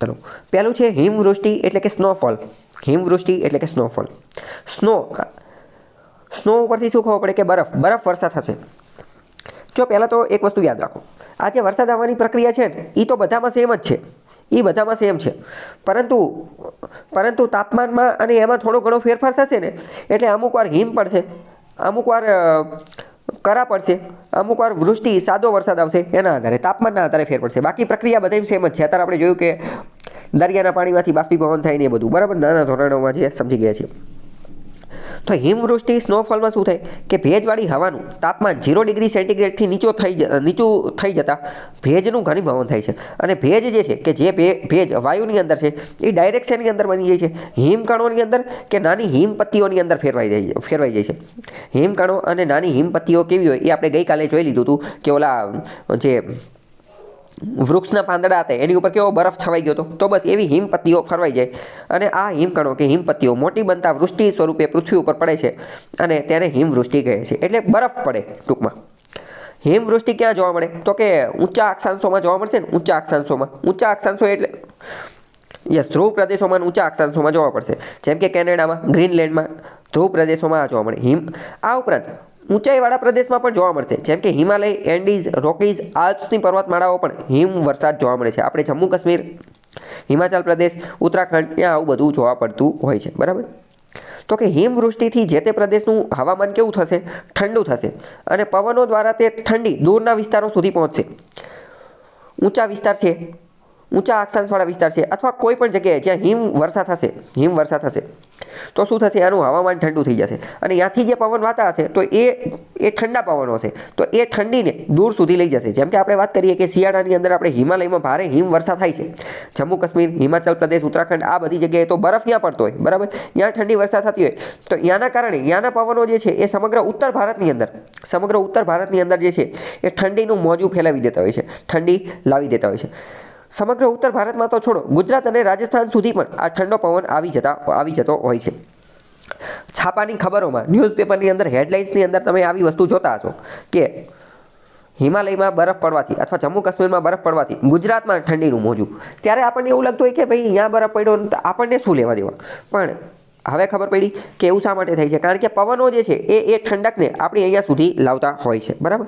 ચલો, પહેલું છે હિમવૃષ્ટિ એટલે કે સ્નોફોલ. હિમવૃષ્ટિ એટલે કે સ્નોફોલ. સ્નો સ્નો ઉપરથી શું ખબર પડે કે બરફ? બરફ વર્ષા થશે. જો પહેલાં તો એક વસ્તુ યાદ રાખો. આ જે વરસાદ આવવાની પ્રક્રિયા છે ને એ તો બધામાં સેમ જ છે. એ બધામાં સેમ છે. પરંતુ પરંતુ તાપમાનમાં અને એમાં થોડો ઘણો ફેરફાર થશે ને, એટલે અમુક વાર હિમ પડશે, અમુક વાર કરા પડશે. અમુક વાર વૃષ્ટિ, સાદો વરસાદ આવશે, એના આધારે તાપમાનના આધારે ફેર પડશે. બાકી પ્રક્રિયા બધી સેમ જ છે. અત્યારે આપણે જોયું કે દરિયાના પાણીમાંથી બાષ્પીભવન થાય ને એ બધું. બરાબર? નાના ધોરણોમાં જે સમજી ગયા છીએ. તો હિમવૃષ્ટિ, સ્નોફોલમાં શું થાય? કે ભેજવાળી હવાનું તાપમાન ઝીરો ડિગ્રી સેન્ટીગ્રેડથી નીચું થઈ નીચું થઈ જતાં ભેજનું ઘનીભવન થાય છે. અને ભેજ જે છે કે જે ભેજ વાયુની અંદર છે, એ ડાયરેક્ટ અંદર બની જાય છે? હિમકણોની અંદર કે નાની હિમપત્તીઓની અંદર ફેરવાઈ જાય છે- ફેરવાઈ જાય છે. હિમકણો અને નાની હિમપત્તીઓ કેવી હોય એ આપણે ગઈકાલે જોઈ લીધું હતું કે ઓલા જે વૃક્ષના પાંદડા હતા, એની ઉપર કેવો બરફ છવાઈ ગયો હતો. તો બસ એવી હિમપત્તીઓ ફરવાઈ જાય. અને આ હિમકણો કે હિમપત્તીઓ મોટી બનતા વૃષ્ટિ સ્વરૂપે પૃથ્વી ઉપર પડે છે અને તેને હિમવૃષ્ટિ કહે છે. એટલે બરફ પડે ટૂંકમાં. હિમવૃષ્ટિ ક્યાં જોવા મળે? તો કે ઊંચા અક્ષાંશોમાં જોવા મળશે ને? ઊંચા અક્ષાંશોમાં. ઊંચા અક્ષાંશો એટલે યસ, ધ્રુવ પ્રદેશોમાં ઊંચા અક્ષાંશોમાં જોવા પડશે જેમ કે કેનેડામાં, ગ્રીનલેન્ડમાં ધ્રુવ પ્રદેશોમાં જોવા મળે. હિમ, આ ઉપરાંત ઊંચાઈવાળા પ્રદેશમાં પણ જોવા મળશે. જેમ કે હિમાલય, એન્ડીઝ, રોકીઝ, આલ્પ્સની પર્વતમાળાઓ પણ હિમ વરસાદ જોવા મળે છે. આપણે જમ્મુ કાશ્મીર, હિમાચલ પ્રદેશ, ઉત્તરાખંડ ત્યાં આવું બધું જોવા પડતું હોય છે. બરાબર? તો કે હિમવૃષ્ટિથી જે તે પ્રદેશનું હવામાન કેવું થશે? ઠંડુ થશે. અને પવનો દ્વારા તે ઠંડી દૂરના વિસ્તારો સુધી પહોંચશે. ઊંચા વિસ્તાર છે. ઊંચા અક્ષાંશવાળા વિસ્તાર છે અથવા કોઈ પણ જગ્યાએ જ્યાં હિમ વર્ષા થશે, હિમ વર્ષા થશે, તો શું થશે? આનું હવામાન ઠંડુ થઈ જશે. અને ત્યાંથી જે પવન વાતા હશે, તો એ એ ઠંડા પવનો હશે. તો એ ઠંડીને દૂર સુધી લઈ જશે. જેમ કે આપણે વાત કરીએ કે શિયાળાની અંદર આપણે હિમાલયમાં ભારે હિમ વર્ષા થાય છે. જમ્મુ કાશ્મીર, હિમાચલ પ્રદેશ, ઉત્તરાખંડ, આ બધી જગ્યાએ તો બરફ ત્યાં પડતો હોય, બરાબર? ત્યાં ઠંડી વર્ષા થતી હોય. તો ત્યાંના કારણે, ત્યાંના પવનો જે છે, એ સમગ્ર ઉત્તર ભારતની અંદર, સમગ્ર ઉત્તર ભારતની અંદર જે છે, એ ઠંડીનું મોજું ફેલાવી દેતા હોય છે. ઠંડી લાવી દેતા હોય છે. સમગ્ર ઉત્તર ભારતમાં તો છોડો, ગુજરાત અને રાજસ્થાન સુધી પણ આ ઠંડો પવન આવી જતા, આવી જતો હોય છે. છાપાની ખબરોમાં, ન્યૂઝપેપરની અંદર, હેડલાઇન્સની અંદર તમે આવી વસ્તુ જોતા હશો કે હિમાલયમાં બરફ પડવાથી અથવા જમ્મુ કાશ્મીરમાં બરફ પડવાથી ગુજરાતમાં ઠંડીનું મોજું. ત્યારે આપણને એવું લાગતું હોય કે ભાઈ, અહીંયા બરફ પડ્યો તો આપણને શું લેવા દેવા? પણ હવે ખબર પડી કે એવું શા માટે થાય છે? કારણ કે પવનો જે છે, એ એ ઠંડકને આપણી અહીંયા સુધી લાવતા હોય છે. બરાબર?